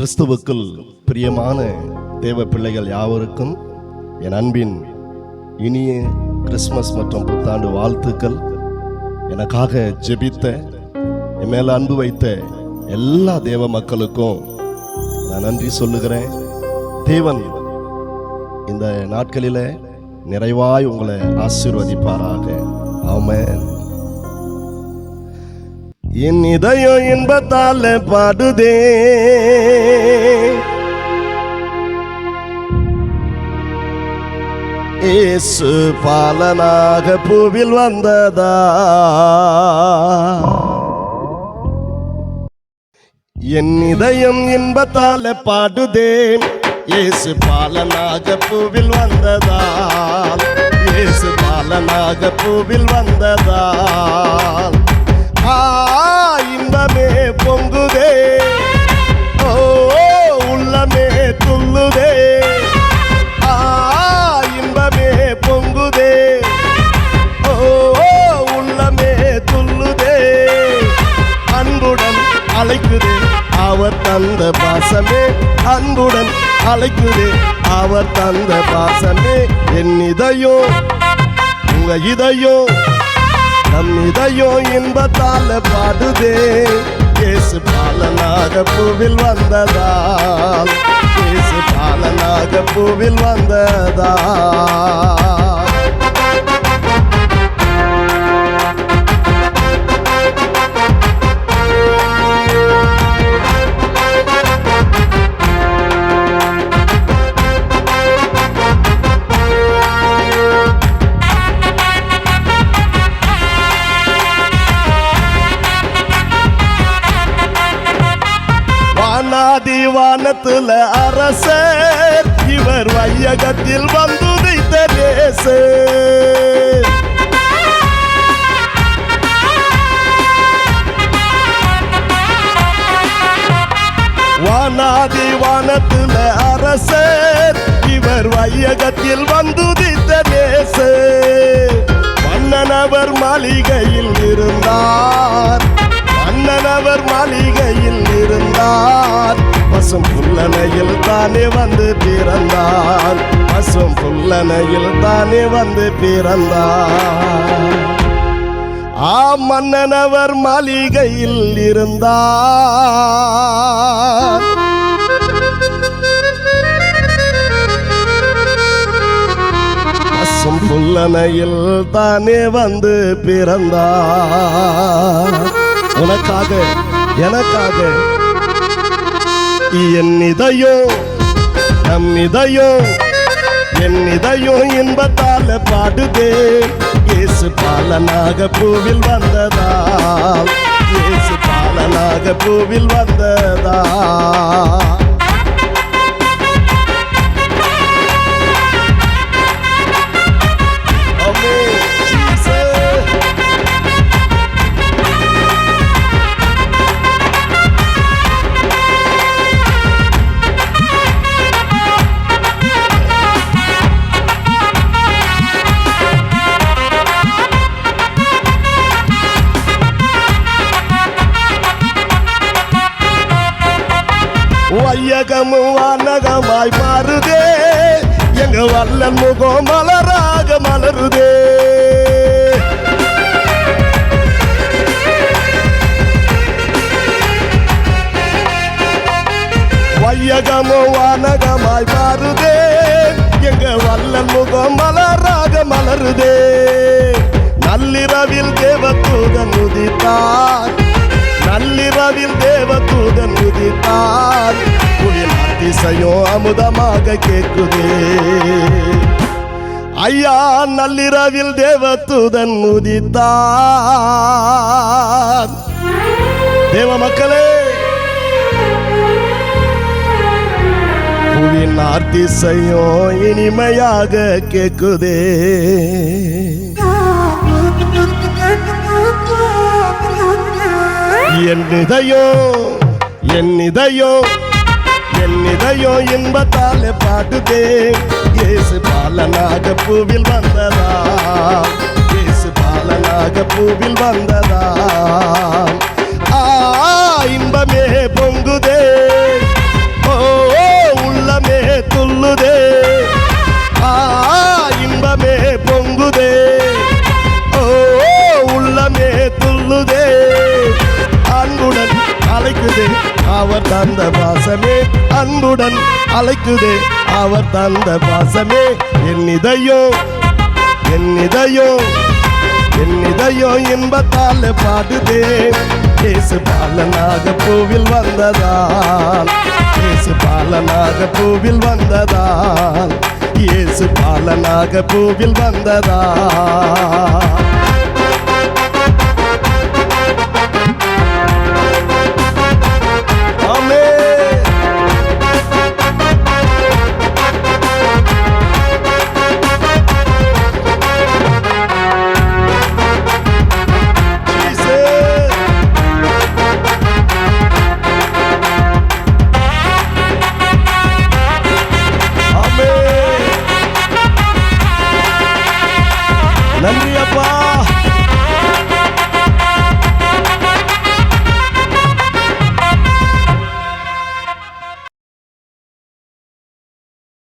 கிறிஸ்துவுக்குள் பிரியமான தேவ பிள்ளைகள் யாவருக்கும் என் அன்பின் இனிய கிறிஸ்மஸ் மற்றும் புத்தாண்டு வாழ்த்துக்கள். எனக்காக ஜெபித்த என் மேல அன்பு வைத்த எல்லா தேவ மக்களுக்கும் நான் நன்றி சொல்லுகிறேன். தேவன் இந்த நாட்களில் நிறைவாய் உங்களை ஆசீர்வதிப்பாராக. ஆமென். என் இதயோ இன்பத்தால பாடுதே. ஏசு பாலனாக பூவில் வந்ததா? என் இதயம் இன்பத்தால பாடுதே. இயேசு பாலனாக பூவில் வந்ததால் இயேசு பாலனாக பூவில் வந்ததால் இன்பமே பொங்குதே. ஓ உள்ளமே துள்ளுதே. ஆ இன்பமே பொங்குதே. ஓ உள்ளமே துள்ளுதே. அன்புடன் அழைக்குதே அவர் தந்த பாசமே. அன்புடன் அழைக்குதே அவர் தந்த பாசமே. என் இதையோ உங்க இதையோ. நம் இதயம் இன்பத்தால பாடுதே. இயேசு பாலனாக பூவில் வந்ததால். இயேசு பாலனாக பூவில் வந்ததால். வானாதி அரசர் இவர் வையகத்தில் வந்துதைத்த நேசர் வானாதி வானத்துல அரசர் இவர் வையகத்தில் வந்து புல்லனையில் தானே வந்து பிறந்தான் பசும் புல்லனையில் தானே வந்து பிறந்தான் ஆ மன்னனவர் மாளிகையில் இருந்தார். பசும் புல்லனையில் தானே வந்து பிறந்தார். உனக்காக எனக்காக என் இதயம் நம் இதயம் என் இதயம் இன்பத்தால பாடுதே. இயேசு பாலனாக பூவில் வந்ததா? இயேசு பாலனாக பூவில் வந்ததா? வையகமும் வானகமாய் மாறுதே. எங்க வல்லன் முகம் மலராக மலருதே. வையகமும் வானகமாய் மாறுதே. எங்க வல்லன் முகம் மலராக மலருதே. நள்ளிரவில் தேவதூதன் உதித்தார். நள்ளிரவில் தேவதூதன் உதித்தார் புயல் அதிசயோ அமுதமாக கேட்குதே. ஐயா நள்ளிரவில் தேவதூதன் உதித்தார். தேவ மக்களே புவின் அதிசயம் இனிமையாக கேட்குதே. என் இதயம் என் இதயம் என் இதயம் இன்பத்தாலே பாடுதே இயேசு பாலனாக பூவில் வந்ததா? இயேசு பாலனாக பூவில் வந்ததா? தந்த பாசமே அன்புடன் அழைக்குதே. அவர் தந்த பாசமே என் இதயம் என் இதயம் என் இதயம் இன்பத்தால் பாடுதே. கேசு பாலனாக பூவில் வந்ததால் கேசு பாலனாக பூவில் வந்ததால் இயேசு பாலனாக பூவில் வந்ததா நன்றி அப்பா